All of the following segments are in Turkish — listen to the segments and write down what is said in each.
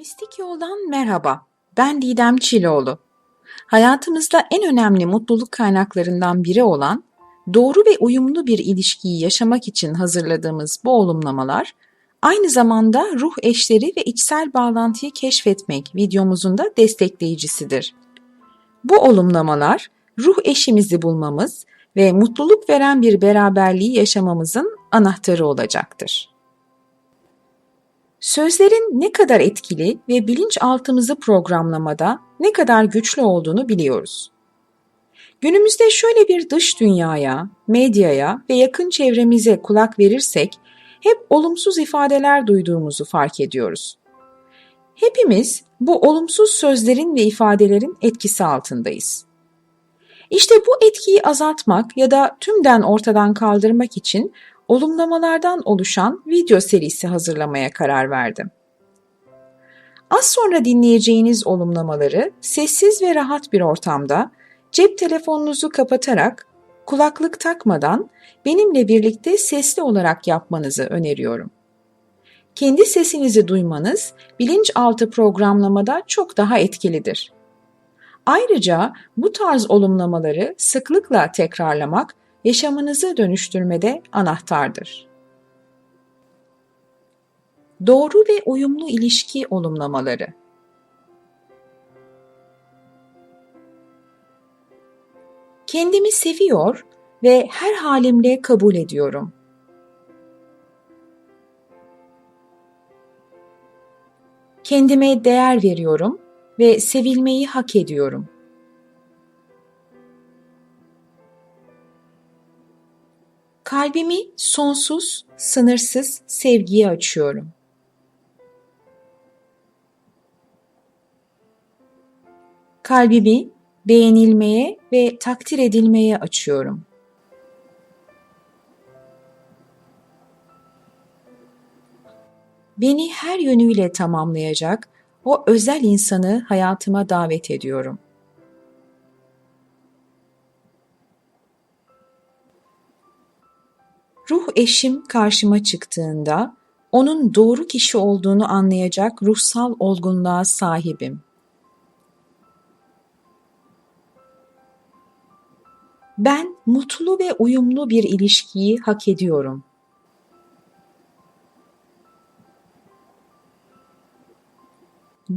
Mistik Yoldan merhaba. Ben Didem Çiloğlu. Hayatımızda en önemli mutluluk kaynaklarından biri olan doğru ve uyumlu bir ilişkiyi yaşamak için hazırladığımız bu olumlamalar aynı zamanda ruh eşleri ve içsel bağlantıyı keşfetmek videomuzun da destekleyicisidir. Bu olumlamalar ruh eşimizi bulmamız ve mutluluk veren bir beraberliği yaşamamızın anahtarı olacaktır. Sözlerin ne kadar etkili ve bilinçaltımızı programlamada ne kadar güçlü olduğunu biliyoruz. Günümüzde şöyle bir dış dünyaya, medyaya ve yakın çevremize kulak verirsek hep olumsuz ifadeler duyduğumuzu fark ediyoruz. Hepimiz bu olumsuz sözlerin ve ifadelerin etkisi altındayız. İşte bu etkiyi azaltmak ya da tümden ortadan kaldırmak için olumlamalardan oluşan video serisi hazırlamaya karar verdim. Az sonra dinleyeceğiniz olumlamaları sessiz ve rahat bir ortamda cep telefonunuzu kapatarak kulaklık takmadan benimle birlikte sesli olarak yapmanızı öneriyorum. Kendi sesinizi duymanız bilinçaltı programlamada çok daha etkilidir. Ayrıca bu tarz olumlamaları sıklıkla tekrarlamak yaşamınızı dönüştürmede anahtardır. Doğru ve uyumlu ilişki olumlamaları Kendimi seviyor ve her halimle kabul ediyorum. Kendime değer veriyorum ve sevilmeyi hak ediyorum. Kalbimi sonsuz, sınırsız sevgiye açıyorum. Kalbimi beğenilmeye ve takdir edilmeye açıyorum. Beni her yönüyle tamamlayacak o özel insanı hayatıma davet ediyorum.'' Ruh eşim karşıma çıktığında onun doğru kişi olduğunu anlayacak ruhsal olgunluğa sahibim. Ben mutlu ve uyumlu bir ilişkiyi hak ediyorum.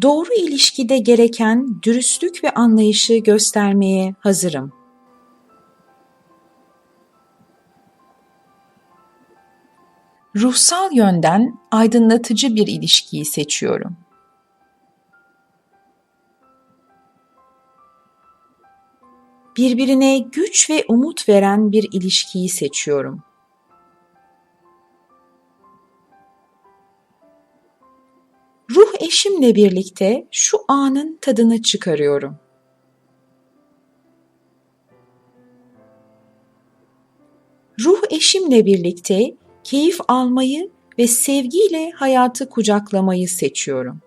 Doğru ilişkide gereken dürüstlük ve anlayışı göstermeye hazırım. Ruhsal yönden aydınlatıcı bir ilişkiyi seçiyorum. Birbirine güç ve umut veren bir ilişkiyi seçiyorum. Ruh eşimle birlikte şu anın tadını çıkarıyorum. Ruh eşimle birlikte keyif almayı ve sevgiyle hayatı kucaklamayı seçiyorum.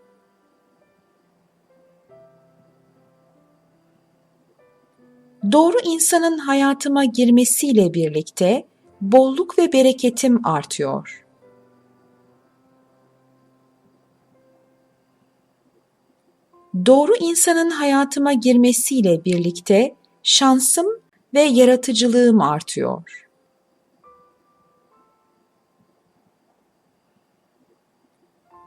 Doğru insanın hayatıma girmesiyle birlikte bolluk ve bereketim artıyor. Doğru insanın hayatıma girmesiyle birlikte şansım ve yaratıcılığım artıyor.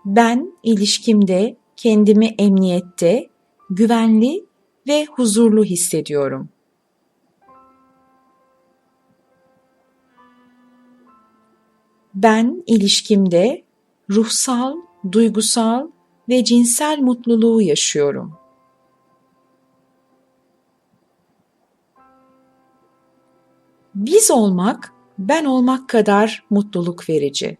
Ben ilişkimde kendimi emniyette, güvenli ve huzurlu hissediyorum. Ben ilişkimde ruhsal, duygusal ve cinsel mutluluğu yaşıyorum. Biz olmak, ben olmak kadar mutluluk verici.